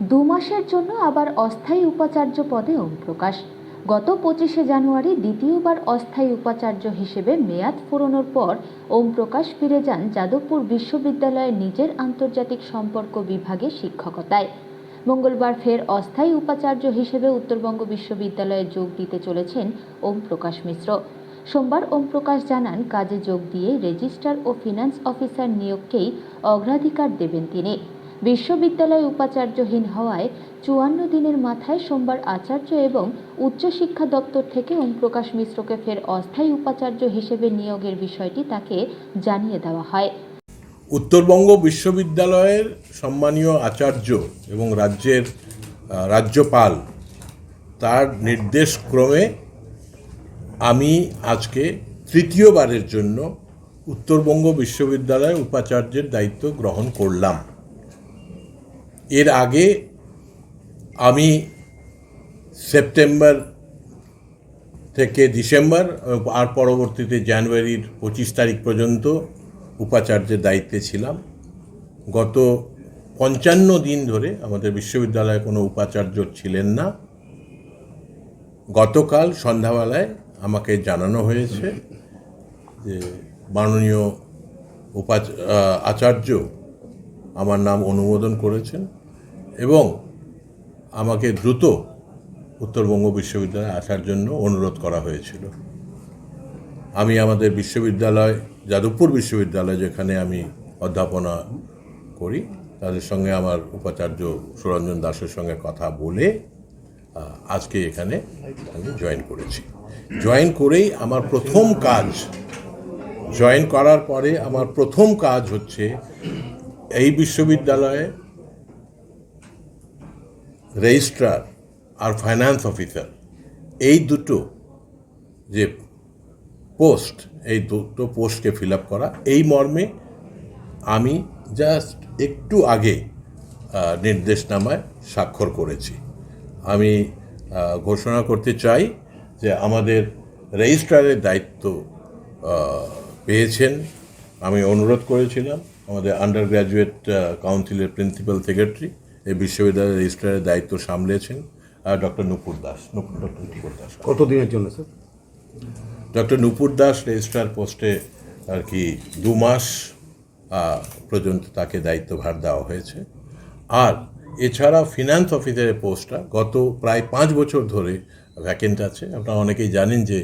দু মাসের জন্য আবার অস্থায়ী উপাচার্য পদে ওমপ্রকাশ। গত পঁচিশে জানুয়ারি দ্বিতীয়বার অস্থায়ী উপাচার্য হিসেবে মেয়াদ ফুরনোর পর ওমপ্রকাশ ফিরে যান যাদবপুর বিশ্ববিদ্যালয়ের নিজের আন্তর্জাতিক সম্পর্ক বিভাগে শিক্ষকতায়। মঙ্গলবার ফের অস্থায়ী উপাচার্য হিসেবে উত্তরবঙ্গ বিশ্ববিদ্যালয়ে যোগ দিতে চলেছেন ওম প্রকাশ মিশ্র। সোমবার ওম প্রকাশ জানান, কাজে যোগ দিয়ে রেজিস্ট্রার ও ফিনান্স অফিসার নিয়োগকেই অগ্রাধিকার দেবেন তিনি। বিশ্ববিদ্যালয় উপাচার্যহীন হওয়ায় চুয়ান্ন দিনের মাথায় সোমবার আচার্য এবং উচ্চশিক্ষা দপ্তর থেকে ওম প্রকাশ মিশ্রকে ফের অস্থায়ী উপাচার্য হিসেবে নিয়োগের বিষয়টি তাকে জানিয়ে দেওয়া হয়। উত্তরবঙ্গ বিশ্ববিদ্যালয়ের সম্মানীয় আচার্য এবং রাজ্যের রাজ্যপাল, তার নির্দেশ ক্রমে আমি আজকে তৃতীয়বারের জন্য উত্তরবঙ্গ বিশ্ববিদ্যালয়ের উপাচার্যের দায়িত্ব গ্রহণ করলাম। এর আগে আমি সেপ্টেম্বর থেকে ডিসেম্বর আর পরবর্তীতে জানুয়ারির পঁচিশ তারিখ পর্যন্ত উপাচার্যের দায়িত্বে ছিলাম। গত পঞ্চান্ন দিন ধরে আমাদের বিশ্ববিদ্যালয়ে কোনো উপাচার্য ছিলেন না। গতকাল সন্ধ্যাবেলায় আমাকে জানানো হয়েছে যে মাননীয় উপাচ আচার্য আমার নাম অনুমোদন করেছেন। এবং আমাকে দ্রুত উত্তরবঙ্গ বিশ্ববিদ্যালয়ে আসার জন্য অনুরোধ করা হয়েছিল। আমি আমাদের বিশ্ববিদ্যালয়, যাদবপুর বিশ্ববিদ্যালয় যেখানে আমি অধ্যাপনা করি, তাদের সঙ্গে আমার উপাচার্য সুরঞ্জন দাসের সঙ্গে কথা বলে আজকে এখানে আমি জয়েন করেছি। জয়েন করেই আমার প্রথম কাজ, জয়েন করার পরে আমার প্রথম কাজ হচ্ছে এই বিশ্ববিদ্যালয়ে রেজিস্ট্রার আর ফাইন্যান্স অফিসার, এই দুটো যে পোস্ট, এই দুটো পোস্টকে ফিল আপ করা, এই মর্মে আমি জাস্ট একটু আগে নির্দেশনামায় স্বাক্ষর করেছি। আমি ঘোষণা করতে চাই যে আমাদের রেজিস্ট্রারের দায়িত্ব পেয়েছেন। আমি অনুরোধ করেছিলাম আমাদের আন্ডার গ্র্যাজুয়েট কাউন্সিলের প্রিন্সিপাল সেক্রেটারি। এই বিশ্ববিদ্যালয়ের রেজিস্ট্রারের দায়িত্ব সামলেছেন আর ডক্টর নুপুর দাস। নুপুর ডক্টর নুপুর দাস। কতদিনের জন্য sir? Doctor Nupur Das registrar পোস্টে আর কি দু মাস পর্যন্ত তাকে দায়িত্বভার দেওয়া হয়েছে। আর এছাড়া ফিনান্স অফিসারের পোস্টটা গত প্রায় পাঁচ বছর ধরে ভ্যাকেন্ট আছে। আপনারা অনেকেই জানেন যে